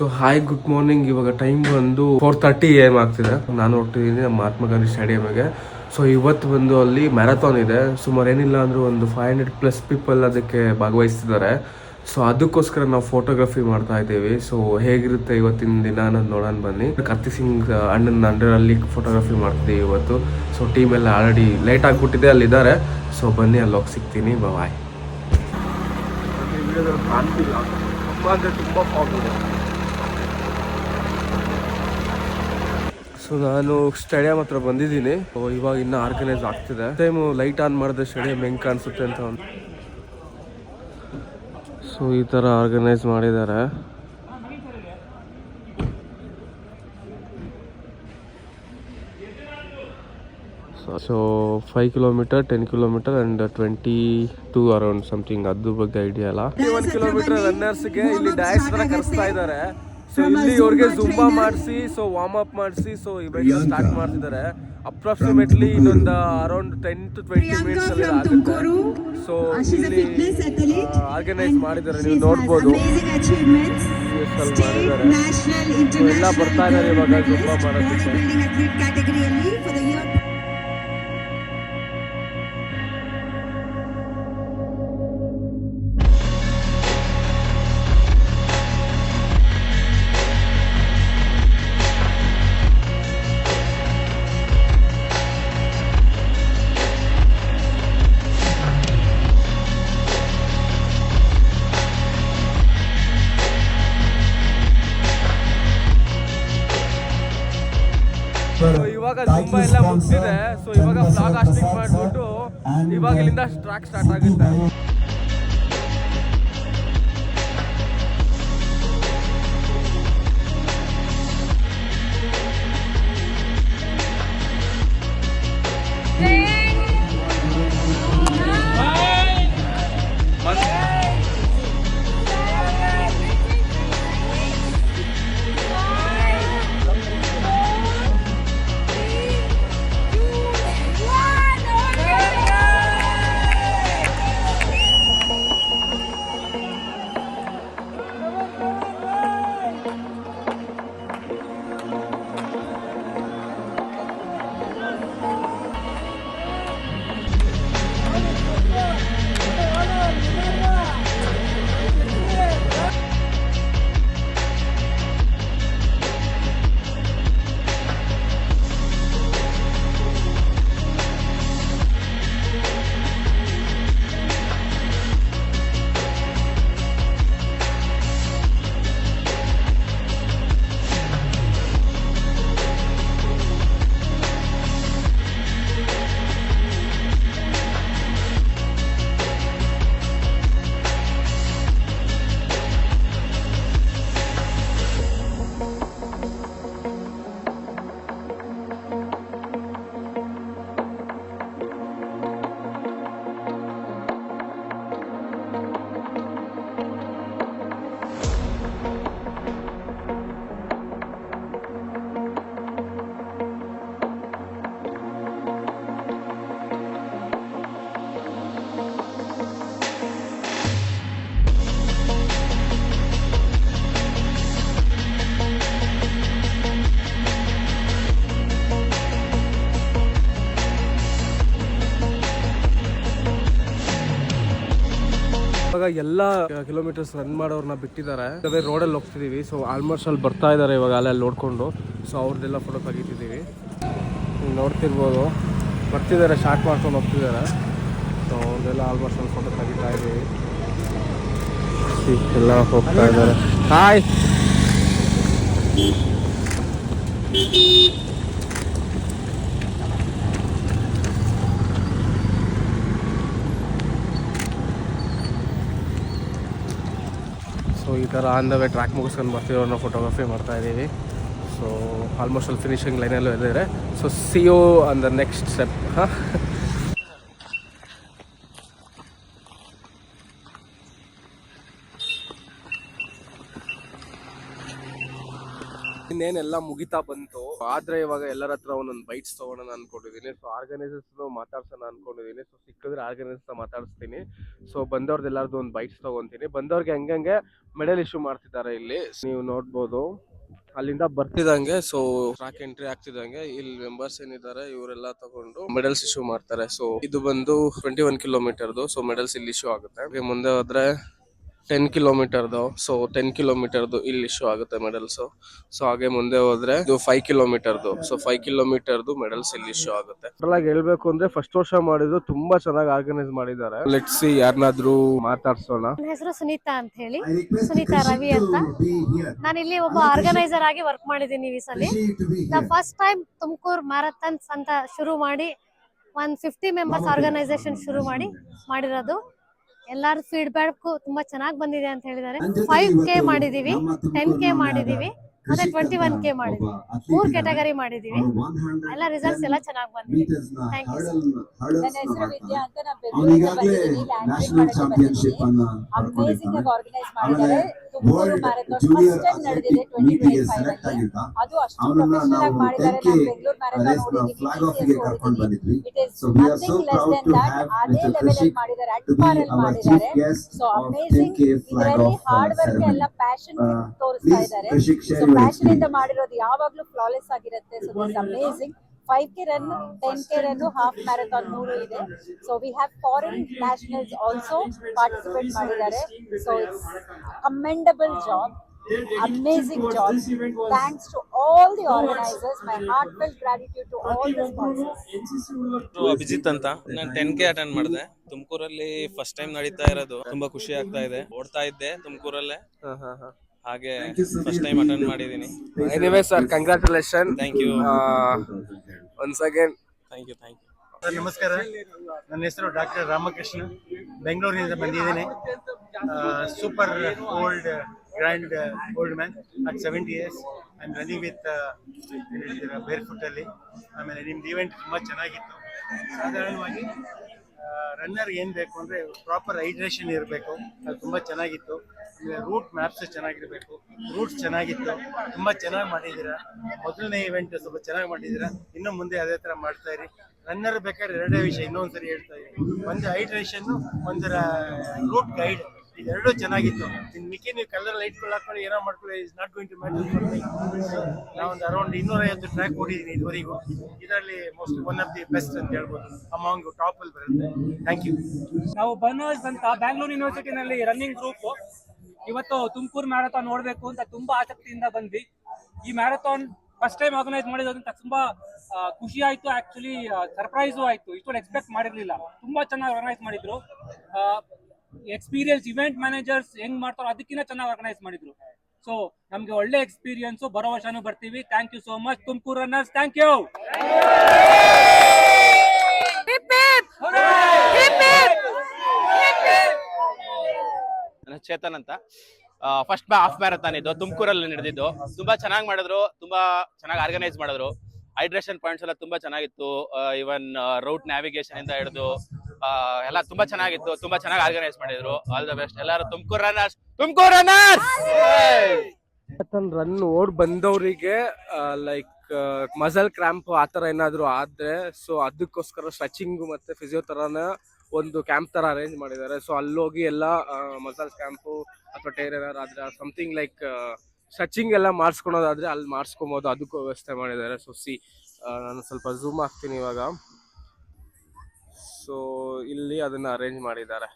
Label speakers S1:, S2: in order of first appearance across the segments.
S1: So hi good morning ಇವಾಗ time ಬಂದು four thirty M ಆಗ್ತಿದೆ. ನಾನು ಹೊರಟಿದ್ದೀನಿ ನಮ್ಮ ಮಹಾತ್ಮ ಗಾಂಧಿ ಸ್ಟೇಡಿಯಮ್ಗೆ ಸೊ ಇವತ್ತು ಬಂದು ಅಲ್ಲಿ ಮ್ಯಾರಥಾನ್ ಇದೆ. ಸುಮಾರು ಏನಿಲ್ಲ ಅಂದರೂ ಒಂದು ಫೈವ್ ಹಂಡ್ರೆಡ್ ಪ್ಲಸ್ ಪೀಪಲ್ ಅದಕ್ಕೆ ಭಾಗವಹಿಸ್ತಿದ್ದಾರೆ. ಸೊ ಅದಕ್ಕೋಸ್ಕರ ನಾವು ಫೋಟೋಗ್ರಫಿ ಮಾಡ್ತಾ ಇದ್ದೀವಿ. ಸೊ ಹೇಗಿರುತ್ತೆ ಇವತ್ತಿನ ದಿನ ಅನ್ನೋದು ನೋಡೋಣ ಬನ್ನಿ. ಕರ್ತಿ ಸಿಂಗ್ ಅಣ್ಣನ ಅಂಡರಲ್ಲಿ ಫೋಟೋಗ್ರಫಿ ಮಾಡ್ತಿದ್ದೀವಿ ಇವತ್ತು. ಸೊ ಟೀಮ್ ಎಲ್ಲ ಆಲ್ರೆಡಿ ಲೇಟ್ ಆಗಿಬಿಟ್ಟಿದೆ, ಅಲ್ಲಿದ್ದಾರೆ. ಸೊ ಬನ್ನಿ, ಅಲ್ಲಿ ಹೋಗಿ ಸಿಗ್ತೀನಿ. ಬಾಯ್ ತುಂಬ ಅಂದರೆ ತುಂಬ ಫಾಗ್ ಇದೆ ಸೊ ನಾನು ಸ್ಟೇಡಿಯಂ ಹತ್ರ ಬಂದಿದ್ದೀನಿ. ಇವಾಗ ಇನ್ನ ಆರ್ಗನೈಸ್ ಆಗ್ತಿದೆ. ಟೈಮು ಲೈಟ್ ಆನ್ ಮಾಡಿದ್ರೆ ಸ್ಟೇಡಿಯಂ ಹೆಂಗ್ ಕಾಣಿಸುತ್ತೆ ಅಂತ ಒಂದು. ಸೊ ಈ ಥರ ಆರ್ಗನೈಸ್ ಮಾಡಿದ್ದಾರೆ. So five kilometre ten kilometre and twenty two around something ಅದ್ರ ಬಗ್ಗೆ ಐಡಿಯಾ ಅಲ್ಲ. ಒನ್ ಕಿಲೋಮೀಟರ್ ರನ್ನರ್ಸ್ಗೆ ಇಲ್ಲಿ ಡ್ಯಾನ್ಸ್ ತರ ಕರೆಸ್ತಾ ಇದ್ದಾರೆ. ಸೊ ಇಲ್ಲಿ ಇವ್ರಿಗೆ ಜುಂಬಾ ಮಾಡಿಸಿ ಸೊ ವಾರ್ಮ್ ಅಪ್ ಮಾಡಿಸಿ ಸೊ ಇವೆಂಟ್ ಸ್ಟಾರ್ಟ್ ಮಾಡ್ತಿದ್ದಾರೆ ಅಪ್ರಾಕ್ಸಿಮೇಟ್ಲಿ ಇನ್ನೊಂದು around ten to twenty minutes ಅಲ್ಲಿ ಆಗುತ್ತೆ. ಸೊ
S2: Uh, she's
S1: ಇಲ್ಲಿ ಆರ್ಗನೈಸ್ ಮಾಡಿದ್ದಾರೆ. ನೀವು ನೋಡ್ಬೋದು. ಮಾಡಿದ್ದಾರೆ. ಎಲ್ಲ ಬರ್ತಾ ಇದ್ದಾರೆ ಇವಾಗ ಜುಂಬಾ ಮಾಡೋದಕ್ಕೆ. ಇವಾಗ ತುಂಬ ಎಲ್ಲ ಮುಗಿಸಿದೆ ಸೊ ಇವಾಗ ಫ್ಲಾಗ್ ಹಾಸ್ಟಿಂಗ್ ಮಾಡ್ಬಿಟ್ಟು ಇವಾಗ ಇಲ್ಲಿಂದ ಟ್ರ್ಯಾಕ್ ಸ್ಟಾರ್ಟ್ ಆಗುತ್ತೆ. ಇವಾಗ ಎಲ್ಲ ಕಿಲೋಮೀಟರ್ಸ್ ರನ್ ಮಾಡೋರ್ನ ಬಿಟ್ಟಿದ್ದಾರೆ. ಅದೇ ರೋಡಲ್ಲಿ ಹೋಗ್ತಿದೀವಿ. ಸೊ ಆಲ್ಮೋಸ್ಟ್ ಅಲ್ಲಿ ಬರ್ತಾ ಇದ್ದಾರೆ ಇವಾಗ ಅಲ್ಲೇ ಅಲ್ಲಿ ನೋಡ್ಕೊಂಡು. ಸೊ ಅವ್ರದ್ದೆಲ್ಲ ಫೋಟೋ ತೆಗಿತಿದ್ದೀವಿ. ನೋಡ್ತಿರ್ಬೋದು. ಬರ್ತಿದ್ದಾರೆ ಶಾರ್ಟ್ ಮಾಡ್ಕೊಂಡು ಹೋಗ್ತಿದ್ದಾರೆ. ಸೊ ಅವ್ರದ್ದೆಲ್ಲ ಆಲ್ಮೋಸ್ಟ್ ಅಲ್ಲಿ ಫೋಟೋ ತೆಗಿತಾ See, ಎಲ್ಲ ಹೋಗ್ತಾ ಇದ್ದಾರೆ. ಹಾಯ್ ಸೊ ಈ ಥರ ಆನ್ ದ ವೇ ಟ್ರ್ಯಾಕ್ ಮುಗಿಸ್ಕೊಂಡು ಬರ್ತೀವಿ ಅನ್ನೋ ಫೋಟೋಗ್ರಫಿ ಮಾಡ್ತಾ ಇದ್ದೀವಿ ಸೊ ಆಲ್ಮೋಸ್ಟ್ ಅಲ್ಲಿ ಫಿನಿಶಿಂಗ್ ಲೈನಲ್ಲೂ ಇದ್ದಾರೆ so see you on the next step ಹಾಂ ಇನ್ನೇನೆಲ್ಲ ಮುಗಿತಾ ಬಂತು. ಆದ್ರೆ ಇವಾಗ ಎಲ್ಲರ ಹತ್ರ ಒಂದೊಂದು ಬೈಟ್ಸ್ ತಗೋಣ ಅನ್ಕೊಂಡಿದೀನಿ. ಸೊ ಆರ್ಗನೈಸರ್ಸ್ ಮಾತಾಡ್ಸೋಣ ಅನ್ಕೊಂಡಿದೀನಿ. ಸೊ ಸಿಕ್ಕಿದ್ರೆ ಆರ್ಗನೈಸರ್ಸ್ ಮಾತಾಡಿಸ್ತೀನಿ. ಸೊ ಬಂದವ್ರದ್ದು ಎಲ್ಲಾರ್ದು ಒಂದು ಬೈಟ್ಸ್ ತಗೊಂತೀನಿ. ಬಂದವ್ರಿಗೆ ಹಂಗಂಗೆ ಮೆಡಲ್ ಇಶ್ಯೂ ಮಾಡ್ತಿದ್ದಾರೆ ಇಲ್ಲಿ. ನೀವು ನೋಡ್ಬೋದು. ಅಲ್ಲಿಂದ ಬರ್ತಿದಂಗೆ ಸೊ ಟ್ರಾಕ್ ಎಂಟ್ರಿ ಆಗ್ತಿದಂಗೆ. ಇಲ್ಲಿ ಮೆಂಬರ್ಸ್ ಏನಿದ್ದಾರೆ, ಇವರೆಲ್ಲ ತಗೊಂಡು ಮೆಡಲ್ಸ್ ಇಶ್ಯೂ ಮಾಡ್ತಾರೆ. ಸೊ ಇದು ಬಂದು ಟ್ವೆಂಟಿ ಒನ್ ಕಿಲೋಮೀಟರ್ದು ಸೊ ಮೆಡಲ್ಸ್ ಇಲ್ಲಿ ಇಶ್ಯೂ ಆಗುತ್ತೆ. ಮುಂದೆ ಹೋದ್ರೆ ಟೆನ್ ಕಿಲೋಮೀಟರ್ದು ಸೊ ಟೆನ್ ಕಿಲೋಮೀಟರ್ದು ಇಲ್ಲಿ ಇಶ್ಯೂ ಆಗುತ್ತೆ ಮೆಡಲ್ಸ್ ಸೊ ಹಾಗೆ ಮುಂದೆ ಹೋದ್ರೆ ಇದು ಫೈವ್ ಕಿಲೋಮೀಟರ್ದು ಸೊ ಫೈವ್ ಕಿಲೋಮೀಟರ್ದು ಮೆಡಲ್ಸ್ ಇಲ್ಲಿ ಇಶ್ಯೂ ಆಗುತ್ತೆ. ಅದ್ರೊಳಗೆ ಹೇಳ್ಬೇಕು ಅಂದ್ರೆ ಫಸ್ಟ್ ವರ್ಷ ಮಾಡಿದ್ರು ತುಂಬಾ ಚೆನ್ನಾಗಿ ಆರ್ಗನೈಸ್ ಮಾಡಿದ್ದಾರೆ. ಲೆಟ್ಸ್ ಸಿ ಯಾರನ್ನಾದ್ರೂ ಮಾತಾಡ್ಸೋಣ.
S3: ನನ್ನ ಹೆಸರು ಸುನೀತಾ ಅಂತ ಹೇಳಿ. ಸುನೀತಾ ರವಿ ಅಂತ. ನಾನು ಇಲ್ಲಿ ಒಬ್ಬ ಆರ್ಗನೈಸರ್ ಆಗಿ ವರ್ಕ್ ಮಾಡಿದ್ದೀನಿ ಈ ಸಲ. ನಾ ಫಸ್ಟ್ ಟೈಮ್ ತುಮಕೂರು ಮ್ಯಾರಥಾನ್ಸ್ ಅಂತ ಶುರು ಮಾಡಿ ಒಂದ್ ಫಿಫ್ಟಿ ಮೆಂಬರ್ಸ್ ಆರ್ಗನೈಸೇಷನ್ ಶುರು ಮಾಡಿ ಮಾಡಿರೋದು. ಎಲ್ಲಾರ ಫೀಡ್ಬ್ಯಾಕ್ ತುಂಬಾ ಚೆನ್ನಾಗಿ ಬಂದಿದೆ ಅಂತ ಹೇಳಿದ್ದಾರೆ. ಫೈವ್ ಕೆ ಮಾಡಿದೀವಿ ಟೆನ್ ಕೆ ಮಾಡಿದೀವಿ. ಮತ್ತೆ ಟ್ವೆಂಟಿ ಒನ್ ಕೆ ಮಾಡಿದೀವಿ. ಮೂರ್ ಕ್ಯಾಟಗರಿ ಮಾಡಿದೀವಿ ಎಲ್ಲ ರಿಸಲ್ಟ್ಸ್ ಎಲ್ಲ ಚೆನ್ನಾಗಿ ಬಂದಿದೆ. ಥ್ಯಾಂಕ್ ಯು
S4: ನನ್ನ ಹೆಸರು ವಿದ್ಯಾ ಅಂತ ನಾನು ಬೆಂಗಳೂರಿಂದ ಬಂದಿದ್ದೀನಿ. ಲ್ಯಾಂಡ್ ಚಾಂಪಿಯನ್ಶಿಪ್ ಆಗಿ ಆರ್ಗನೈಸ್ ಮಾಡಿದ್ದಾರೆ. ತುಮಕೂರು ಮ್ಯಾರಥಾನ್ ಫಸ್ಟ್ ಟೈಮ್ ನಡೆದಿದೆ ಟ್ವೆಂಟಿ ಟ್ವೆಂಟಿ ಫೈವ್ ಅಲ್ಲಿ. ಅದು ಅಷ್ಟು ಪ್ರೊಫೆಷನಲ್ ಆಗಿ ಮಾಡಿದ್ದಾರೆ. ನಾನು ಬೆಂಗಳೂರು ಮ್ಯಾರಥಾನ್ ನೋಡಿದ್ದೀನಿ it is nothing less than that ಅದೇ ಲೆವೆಲ್ ಅಲ್ಲಿ ಮಾಡಿದ್ದಾರೆ. ಅಟ್ ಪಾರ್ ಅಲ್ಲಿ ಮಾಡಿದ್ದಾರೆ. ಸೊ ಅಮೇಜಿಂಗ್ ಇದರಲ್ಲಿ ಹಾರ್ಡ್ ವರ್ಕ್ ಎಲ್ಲ ಪ್ಯಾಷನ್ ತೋರಿಸ್ತಾ ಇದ್ದಾರೆ. ಪ್ಯಾಷನ್ ಇಂದ ಮಾಡಿರೋದು ಯಾವಾಗ್ಲೂ ಫ್ಲಾಲೆಸ್ ಆಗಿರುತ್ತೆ. So this amazing five K run ten K run half marathon ಮೂರು ಇದೆ. So we have foreign nationals also participate ಮಾಡಿದ್ದಾರೆ. So it's commendable job amazing job thanks to all the organisers my heartfelt gratitude to all the sponsors
S5: Abhijit ಅಂತ. ನಾನು ten K attend ಮಾಡಿದೆ. ತುಮಕೂರಲ್ಲಿ first time ನಡೀತಾ ಇರೋದು. ತುಂಬಾ ಖುಷಿ ಆಗ್ತಾ ಇದೆ. ಓಡ್ತಾ ಇದ್ದೆ ತುಮಕೂರಲ್ಲೇ. ಹಾಗೆ ಫಸ್ಟ್ ಟೈಮ್ ಅಟೆಂಡ್ ಮಾಡಿದೀನಿ
S1: anyway sir congratulation
S5: thank you
S1: once again
S5: thank you thank you
S6: sir ನಮಸ್ಕಾರ. ನನ್ನ ಹೆಸರು ಡಾಕ್ಟರ್ ರಾಮಕೃಷ್ಣ. ಬೆಂಗಳೂರಿನಿಂದ ಬಂದಿದ್ದೀನಿ. Super old grand old man at seventy years I am running with bare ಫುಟ್ಟಲ್ಲಿ ಆಮೇಲೆ ನಿಮ್ದು ಈವೆಂಟ್ ತುಂಬ ಚೆನ್ನಾಗಿತ್ತು. ಸಾಧಾರಣವಾಗಿ ರನ್ನರ್ ಏನು ಬೇಕು ಅಂದರೆ ಪ್ರಾಪರ್ ಹೈಡ್ರೇಷನ್ ಇರಬೇಕು. ಅದು ತುಂಬ ಚೆನ್ನಾಗಿತ್ತು. ರೂಟ್ ಮ್ಯಾಪ್ಸ್ ಚೆನ್ನಾಗಿರ್ಬೇಕು. ರೂಟ್ಸ್ ಚೆನ್ನಾಗಿತ್ತು. ತುಂಬ ಚೆನ್ನಾಗಿ ಮಾಡಿದ್ದೀರಾ. ಮೊದಲನೇ ಇವೆಂಟ್ ಸ್ವಲ್ಪ ಚೆನ್ನಾಗಿ ಮಾಡಿದ್ದೀರಾ. ಇನ್ನು ಮುಂದೆ ಅದೇ ಥರ ಮಾಡ್ತಾ ಇರಿ. ರನ್ನರ್ ಬೇಕಾದ್ರೆ ಎರಡೇ ವಿಷಯ ಇನ್ನೊಂದ್ಸರಿ ಹೇಳ್ತಾ ಇದ್ದೀನಿ ಒಂದು ಹೈಡ್ರೇಷನ್ ಒಂದರ ರೂಟ್ ಗೈಡ್ ಇದೆರಡೂ ಚೆನ್ನಾಗಿತ್ತು. ಇನ್ನು ಮಿಕ್ಕಿ ನೀವು ಕಲರ್ ಲೈಟ್ಗಳು ಹಾಕೊಂಡು ಏನೋ ಮಾಡ್ಕೊಳ್ಳಿ is not going to matter ನಾವೊಂದು ಅರೌಂಡ್ ಇನ್ನೂರೈವತ್ತು ಟ್ರ್ಯಾಕ್ ಓಡಿದ್ದೀನಿ ಇದುವರೆಗೂ. ಇದರಲ್ಲಿ most one of the best ಅಂತ ಹೇಳ್ಬೋದು. ಅಮಾಂಗ್ ಟಾಪ್ ಅಲ್ಲಿ ಬರುತ್ತೆ. ಥ್ಯಾಂಕ್ ಯು
S7: ನಾವು ಬನ್ನೋಸ್ ಅಂತ ಬ್ಯಾಂಗ್ಳೂರ್ ಯೂನಿವರ್ಸಿಟಿನಲ್ಲಿ ರನ್ನಿಂಗ್ ಗ್ರೂಪ್ ಇವತ್ತು ತುಮಕೂರು ಮ್ಯಾರಥಾನ್ ನೋಡ್ಬೇಕು ಅಂತ ತುಂಬಾ ಆಸಕ್ತಿಯಿಂದ ಬಂದ್ವಿ. ಈ ಮ್ಯಾರಥಾನ್ ಫಸ್ಟ್ ಟೈಮ್ ಆರ್ಗನೈಸ್ ಮಾಡಿದ್ರಿಂದ ತುಂಬಾ ಖುಷಿ ಆಯ್ತು. ಆಕ್ಚುಲಿ ಸರ್ಪ್ರೈಸು ಆಯ್ತು. ಇಷ್ಟೊಂದು ಎಕ್ಸ್ಪೆಕ್ಟ್ ಮಾಡಿರ್ಲಿಲ್ಲ. ತುಂಬಾ ಚೆನ್ನಾಗಿ ಆರ್ಗನೈಸ್ ಮಾಡಿದ್ರು. ಎಕ್ಸ್ಪೀರಿಯನ್ಸ್ ಇವೆಂಟ್ ಮ್ಯಾನೇಜರ್ಸ್ ಹೆಂಗ್ ಮಾಡ್ತಾರೋ ಅದಕ್ಕಿಂತ ಚೆನ್ನಾಗಿ ಆರ್ಗನೈಸ್ ಮಾಡಿದ್ರು. ಸೊ ನಮ್ಗೆ ಒಳ್ಳೆ ಎಕ್ಸ್ಪೀರಿಯನ್ಸ್ ಬರೋ ವರ್ಷನೂ ಬರ್ತೀವಿ. Thank you so much Tumakuru runners thank you
S8: Chetan ಅಂತ. ಫಸ್ಟ್ ಹಾಫ್ ಮ್ಯಾರಥಾನ್ ಇದು ತುಮಕೂರಲ್ಲಿ ನಡೆದಿದ್ದು. ತುಂಬಾ ಚೆನ್ನಾಗಿ ಮಾಡಿದ್ರು, ತುಂಬಾ ಚೆನ್ನಾಗಿ ಆರ್ಗನೈಸ್ ಮಾಡಿದ್ರು. ಹೈಡ್ರೇಷನ್ ಪಾಯಿಂಟ್ಸ್ ಎಲ್ಲ ತುಂಬಾ ಚೆನ್ನಾಗಿತ್ತು. ಇವನ್ ರೌಟ್ ನ್ಯಾವಿಗೇಷನ್ ಇಂದ ಹಿಡಿದು ಎಲ್ಲ ತುಂಬಾ ಚೆನ್ನಾಗಿತ್ತು. ತುಂಬಾ ಚೆನ್ನಾಗಿ ಆರ್ಗನೈಸ್ ಮಾಡಿದ್ರು. ಆಲ್ ದ ಬೆಸ್ಟ್ ಎಲ್ಲರೂ Tumakuru runners Tumakuru runners
S1: run ಓಡ್ ಬಂದವರಿಗೆ ಲೈಕ್ ಮಸಲ್ ಕ್ರಾಂಪ್ ಆ ಥರ ಏನಾದ್ರು ಆದ್ರೆ ಸೊ ಅದಕ್ಕೋಸ್ಕರ ಸ್ಟ್ರೆಚಿಂಗ್ ಮತ್ತೆ ಫಿಸಿಯೋಥೆರನ ಒಂದು ಕ್ಯಾಂಪ್ ತರ ಅರೇಂಜ್ ಮಾಡಿದ್ದಾರೆ. ಸೊ ಅಲ್ಲೋಗಿ ಎಲ್ಲ ಮಸಾಜ್ ಕ್ಯಾಂಪು ಅಥವಾ ಟೈರ್ ಏನಾದ್ರು ಆದ್ರೆ ಸಮಥಿಂಗ್ ಲೈಕ್ ಸ್ಟ್ರಚಿಂಗ್ ಎಲ್ಲ ಮಾಡಿಸ್ಕೊಳೋದಾದ್ರೆ ಅಲ್ಲಿ ಮಾಡಿಸ್ಕೊಬೋದು. ಅದಕ್ಕೂ ವ್ಯವಸ್ಥೆ ಮಾಡಿದ್ದಾರೆ. ಸೊ ಸಿ ನಾನು ಸ್ವಲ್ಪ ಝೂಮ್ ಆಗ್ತೀನಿ ಇವಾಗ. ಸೊ ಇಲ್ಲಿ ಅದನ್ನ ಅರೇಂಜ್ ಮಾಡಿದ್ದಾರೆ.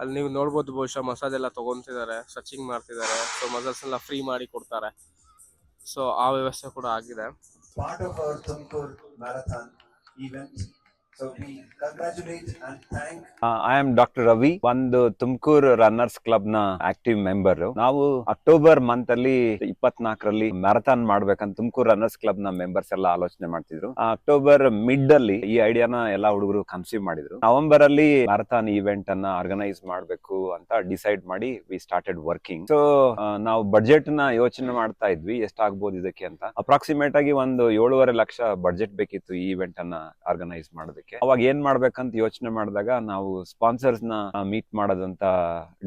S1: ಅಲ್ಲಿ ನೀವು ನೋಡ್ಬೋದು ಬಹುಶಃ ಮಸಾಜ್ ಎಲ್ಲ ತಗೊಂತಿದ್ದಾರೆ ಸ್ಟ್ರಚಿಂಗ್ ಮಾಡ್ತಿದ್ದಾರೆ. ಸೊ ಮಸಲ್ಸ್ ಎಲ್ಲ ಫ್ರೀ ಮಾಡಿ ಕೊಡ್ತಾರೆ. ಸೊ ಆ ವ್ಯವಸ್ಥೆ ಕೂಡ ಆಗಿದೆ.
S9: Part of our Tumakuru marathon event.
S10: I am doctor Ravi ಒಂದು ತುಮಕೂರು ರನ್ನರ್ಸ್ ಕ್ಲಬ್ನ ಆಕ್ಟಿವ್ ಮೆಂಬರ್ ನಾವು ಅಕ್ಟೋಬರ್ ಮಂತ್ ಅಲ್ಲಿ ಇಪ್ಪತ್ನಾಲ್ಕರಲ್ಲಿ ಮ್ಯಾರಥಾನ್ ಮಾಡ್ಬೇಕಂತ ತುಮಕೂರು ರನ್ನರ್ಸ್ ಕ್ಲಬ್ನ ಮೆಂಬರ್ಸ್ ಎಲ್ಲ ಆಲೋಚನೆ ಮಾಡ್ತಿದ್ರು. ಅಕ್ಟೋಬರ್ ಮಿಡ್ ಅಲ್ಲಿ ಈ ಐಡಿಯಾನ ಎಲ್ಲಾ ಹುಡುಗರು ಕನ್ಸೀವ್ ಮಾಡಿದ್ರು. ನವೆಂಬರ್ ಅಲ್ಲಿ ಮ್ಯಾರಥಾನ್ ಇವೆಂಟ್ ಅನ್ನ ಆರ್ಗನೈಸ್ ಮಾಡ್ಬೇಕು ಅಂತ ಡಿಸೈಡ್ ಮಾಡಿ ವಿ ಸ್ಟಾರ್ಟೆಡ್ ವರ್ಕಿಂಗ್ ಸೊ ನಾವು ಬಜೆಟ್ನ ಯೋಚನೆ ಮಾಡ್ತಾ ಇದ್ವಿ ಎಷ್ಟಾಗ್ಬೋದು ಇದಕ್ಕೆ ಅಂತ. ಅಪ್ರಾಕ್ಸಿಮೇಟ್ ಆಗಿ ಒಂದು ಏಳುವರೆ ಲಕ್ಷ ಬಜೆಟ್ ಬೇಕಿತ್ತು ಈ ಇವೆಂಟ್ ಅನ್ನ ಆರ್ಗನೈಸ್ ಮಾಡೋದಕ್ಕೆ. ಮಾಡೋದಕ್ಕೆ ಅವಾಗ ಏನ್ ಮಾಡ್ಬೇಕಂತ ಯೋಚನೆ ಮಾಡಿದಾಗ ನಾವು ಸ್ಪಾನ್ಸರ್ಸ್ನ ಮೀಟ್ ಮಾಡೋದಂತ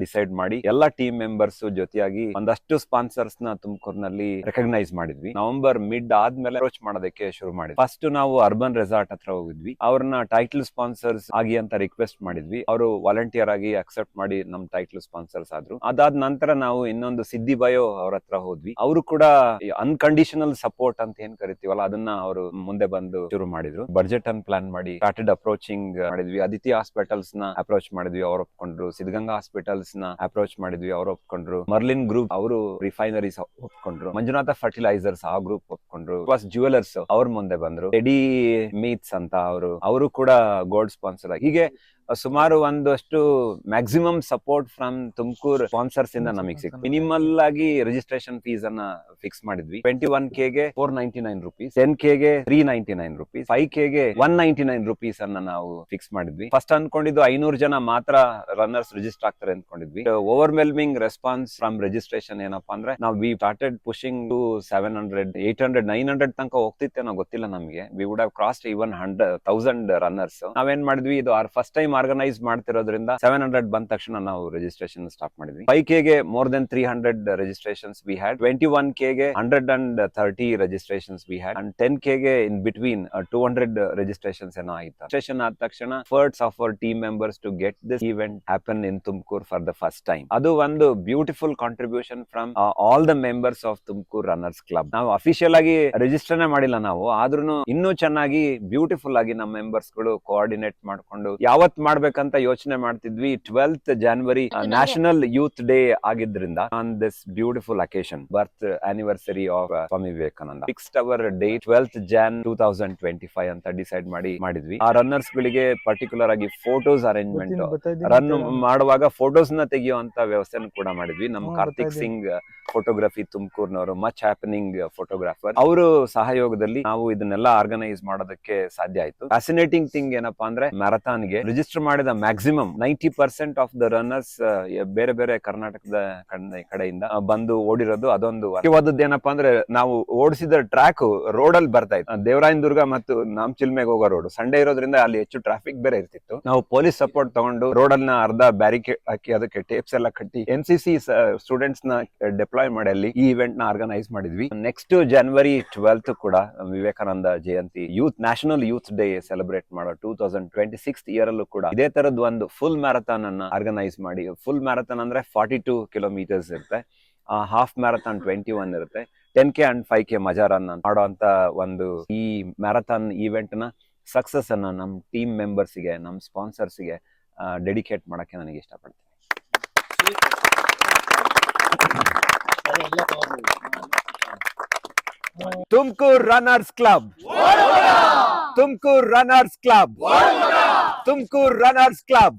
S10: ಡಿಸೈಡ್ ಮಾಡಿ ಎಲ್ಲಾ ಟೀಮ್ ಮೆಂಬರ್ಸ್ ಜೊತೆಯಾಗಿ ಒಂದಷ್ಟು ಸ್ಪಾನ್ಸರ್ಸ್ನ ತುಮಕೂರಿನಲ್ಲಿ ರೆಕಗ್ನೈಸ್ ಮಾಡಿದ್ವಿ. ನವೆಂಬರ್ ಮಿಡ್ ಆದ್ಮೇಲೆ ಅಪ್ರೋಚ್ ಮಾಡೋದಕ್ಕೆ ಶುರು ಮಾಡಿದ್ವಿ. ಫಸ್ಟ್ ನಾವು ಅರ್ಬನ್ ರೆಸಾರ್ಟ್ ಹತ್ರ ಹೋಗಿದ್ವಿ. ಅವ್ರನ್ನ ಟೈಟಲ್ ಸ್ಪಾನ್ಸರ್ಸ್ ಆಗಿ ಅಂತ ರಿಕ್ವೆಸ್ಟ್ ಮಾಡಿದ್ವಿ. ಅವರು ವಾಲಂಟಿಯರ್ ಆಗಿ ಅಕ್ಸೆಪ್ಟ್ ಮಾಡಿ ನಮ್ ಟೈಟಲ್ ಸ್ಪಾನ್ಸರ್ಸ್ ಆದ್ರು. ಅದಾದ ನಂತರ ನಾವು ಇನ್ನೊಂದು ಸಿದ್ದಿ ಬಯೋ ಅವ್ರ ಹತ್ರ ಹೋದ್ವಿ. ಅವರು ಕೂಡ ಅನ್ಕಂಡೀಷನಲ್ ಸಪೋರ್ಟ್ ಅಂತ ಏನ್ ಕರಿತೀವಲ್ಲ, ಅದನ್ನ ಅವರು ಮುಂದೆ ಬಂದು ಶುರು ಮಾಡಿದ್ರು. ಬಜೆಟ್ ಅನ್ನು ಪ್ಲಾನ್ ಮಾಡಿ ಸ್ಟಾರ್ಟೆಡ್ ಅಪ್ರೋಚಿಂಗ್ ಮಾಡಿದ್ವಿ. ಅದಿತಿ ಹಾಸ್ಪಿಟಲ್ಸ್ನ ಅಪ್ರೋಚ್ ಮಾಡಿದ್ವಿ, ಅವ್ರು ಒಪ್ಕೊಂಡ್ರು. ಸಿದ್ಧಗಂಗಾ ಹಾಸ್ಪಿಟಲ್ಸ್ನ ಅಪ್ರೋಚ್ ಮಾಡಿದ್ವಿ, ಅವ್ರು ಒಪ್ಕೊಂಡ್ರು. ಮರ್ಲಿನ್ ಗ್ರೂಪ್ ಅವರು ರಿಫೈನರೀಸ್ ಒಪ್ಕೊಂಡ್ರು. ಮಂಜುನಾಥ ಫರ್ಟಿಲೈಸರ್ಸ್ ಆ ಗ್ರೂಪ್ ಒಪ್ಕೊಂಡ್ರು. ಪ್ಲಸ್ ಜ್ಯುವೆಲರ್ಸ್ ಅವ್ರ ಮುಂದೆ ಬಂದ್ರು. ಎಡಿ ಮೀಟ್ಸ್ ಅಂತ ಅವರು ಅವರು ಕೂಡ ಗೋಲ್ಡ್ ಸ್ಪಾನ್ಸರ್ ಆಗಿ. ಹೀಗೆ ಸುಮಾರು ಒಂದಷ್ಟು maximum support from Tumakuru sponsors ಇಂದ ನಮಗೆ ಸಿಕ್ ಮಿನಿಮಲ್ ಆಗಿ ರಿಜಿಸ್ಟ್ರೇಷನ್ ಫೀಸ್ ಅನ್ನ ಫಿಕ್ಸ್ ಮಾಡಿದ್ವಿ. Twenty one ಕೆಗೆ four ninety nine rupees ten ಕೆಗೆ three ninety nine rupees five ಕೆಗೆ one ninety nine rupees ಅನ್ನ ನಾವು ಫಿಕ್ಸ್ ಮಾಡಿದ್ವಿ. ಫಸ್ಟ್ ಅನ್ಕೊಂಡಿದ್ದು ಐನೂರು ಜನ ಮಾತ್ರ ರನ್ನರ್ಸ್ ರಿಜಿಸ್ಟರ್ ಆಗ್ತಾರೆ ಅನ್ಕೊಂಡಿದ್ವಿ. ಓವರ್ವೆಲ್ಮಿಂಗ್ ರೆಸ್ಪಾನ್ಸ್ ಫ್ರಮ್ ರಿಜಿಸ್ಟ್ರೇಷನ್ ಏನಪ್ಪಾ ಅಂದ್ರೆ ನಾವು we started pushing to seven hundred eight hundred nine hundred ತನಕ ಹೋಗ್ತಿತ್ತೇನೋ ಗೊತ್ತಿಲ್ಲ ನಮಗೆ. We would have crossed even hundred thousand runners ನಾವೇನ್ ಮಾಡಿದ್ವಿ ಇದು ಆರ್ ಫಸ್ಟ್ ಟೈಮ್ ಆರ್ಗನೈಸ್ ಮಾಡ್ತಿರೋದ್ರಿಂದ ಸೆವೆನ್ ಹಂಡ್ರೆಡ್ ಬಂದ ತಕ್ಷಣ ನಾವು ರಿಜಿಸ್ಟ್ರೇಷನ್ ಸ್ಟಾರ್ಟ್ ಮಾಡಿದ್ವಿ. Five ಕೆಗೆ more than three hundred registrations we had twenty one ಕೆಗೆ hundred and thirty registrations we had and ten ಕೆಗೆ in between two hundred registrations ಏನೋ ಆಯ್ತು. Registration ಆದ ತಕ್ಷಣ efforts of our team members to get this event happen in Tumakur for the first time ಅದು ಒಂದು beautiful contribution from all the members of Tumakur runners club ನಾವು official ಆಗಿ ರಿಜಿಸ್ಟರ್ನೇ ಮಾಡಿಲ್ಲ ನಾವು ಆದ್ರೂ ಇನ್ನೂ ಚೆನ್ನಾಗಿ ಬ್ಯೂಟಿಫುಲ್ ಆಗಿ ನಮ್ಮ ಮೆಂಬರ್ಸ್ಗಳು ಕೋಆರ್ಡಿನೇಟ್ ಮಾಡ್ಕೊಂಡು ಯಾವತ್ ಮಾಡ್ಬೇಕಂತ ಯೋಚನೆ ಮಾಡ್ತಿದ್ವಿ. Twelfth January national youth day ಆಗಿದ್ರಿಂದ on this beautiful occasion birth anniversary of Swami Vivekananda fixed our day twelfth Jan two thousand twenty five ಅಂತ ಡಿಸೈಡ್ ಮಾಡಿ ಮಾಡಿದ್ವಿ. ಆ ರನ್ನರ್ಸ್ ಗಳಿಗೆ ಪರ್ಟಿಕ್ಯುಲರ್ ಆಗಿ ಫೋಟೋಸ್ ಅರೇಂಜ್ಮೆಂಟ್ ರನ್ ಮಾಡುವಾಗ ಫೋಟೋಸ್ನ ತೆಗೆಯುವಂತ ವ್ಯವಸ್ಥೆನ ಕೂಡ ಮಾಡಿದ್ವಿ. ನಮ್ಮ ಕಾರ್ತಿಕ್ ಸಿಂಗ್ ಫೋಟೋಗ್ರಫಿ ತುಮಕೂರ್ನವರು ಮಚ್ ಹ್ಯಾಪನಿಂಗ್ ಫೋಟೋಗ್ರಾಫರ್ ಅವರು ಸಹಯೋಗದಲ್ಲಿ ನಾವು ಇದನ್ನೆಲ್ಲ ಆರ್ಗನೈಸ್ ಮಾಡೋದಕ್ಕೆ ಸಾಧ್ಯ ಆಯ್ತು. ಫ್ಯಾಸಿನೇಟಿಂಗ್ ಥಿಂಗ್ ಏನಪ್ಪಾ ಅಂದ್ರೆ ಮ್ಯಾರಥಾನ್ಗೆ ರಿಜಿಸ್ಟರ್ ಮಾಡಿದ maximum ninety percent of the runners ಬೇರೆ ಬೇರೆ ಕರ್ನಾಟಕದ ಕಡೆ- ಕಡೆಯಿಂದ ಬಂದು ಓಡಿರೋದು ಅದೊಂದು ಏನಪ್ಪಾ ಅಂದ್ರೆ ನಾವು ಓಡಿಸಿದ ಟ್ರ್ಯಾಕ್ ರೋಡ್ ಅಲ್ಲಿ ಬರ್ತಾ ಇತ್ತು. ದೇವರಾಯನ ದುರ್ಗ ಮತ್ತು ನಾಮಚಿಲ್ಮೆಗೆ ಹೋಗೋ ರೋಡ್ ಸಂಡೇ ಇರೋದ್ರಿಂದ ಅಲ್ಲಿ ಹೆಚ್ಚು ಟ್ರಾಫಿಕ್ ಬೇರೆ ಇರ್ತಿತ್ತು. ನಾವು ಪೊಲೀಸ್ ಸಪೋರ್ಟ್ ತಗೊಂಡು ರೋಡ್ ಅನ್ನ ಅರ್ಧ ಬ್ಯಾರಿಕೇಡ್ ಹಾಕಿ ಅದಕ್ಕೆ ಟೇಪ್ಸ್ ಎಲ್ಲ ಕಟ್ಟಿ ಎನ್ ಸಿ ಸಿ ಸ್ಟೂಡೆಂಟ್ಸ್ನ ಡಿಪ್ಲಾಯ್ ಮಾಡಿ ಅಲ್ಲಿ ಈ ಇವೆಂಟ್ನ ಆರ್ಗನೈಸ್ ಮಾಡಿದ್ವಿ. ನೆಕ್ಸ್ಟ್ ಜನವರಿ ಟ್ವೆಲ್ತ್ ಕೂಡ Vivekananda Jayanti youth national youth day celebrate ಮಾಡೋ two thousand twenty six year ಅಲ್ಲೂ ಇದೇ ತರದ ಒಂದು ಫುಲ್ ಮ್ಯಾರಥಾನ್ ಅನ್ನ ಆರ್ಗನೈಸ್ ಮಾಡಿ. ಫುಲ್ ಮ್ಯಾರಥಾನ್ ಅಂದ್ರೆ ಫಾರ್ಟಿ ಟೂ ಕಿಲೋಮೀಟರ್ಸ್ ಇರುತ್ತೆ. ಹಾಫ್ ಮ್ಯಾರಥಾನ್ ಟ್ವೆಂಟಿ ಒನ್ ಇರುತ್ತೆ. Ten K and five K ಮಜಾರನ್ನ ಮಾಡುವಂತ ಒಂದು ಈ ಮ್ಯಾರಥಾನ್ ಈವೆಂಟ್ನ ಸಕ್ಸಸ್ ಅನ್ನ ನಮ್ಮ ಟೀಮ್ ಮೆಂಬರ್ಸ್ಗೆ ನಮ್ಮ ಸ್ಪಾನ್ಸರ್ಸ್ಗೆ ಡೆಡಿಕೇಟ್ ಮಾಡಕ್ಕೆ ನನಗೆ ಇಷ್ಟಪಡ್ತೀನಿ. Tumakuru runners club Tumakuru runners club Tumakuru runners club.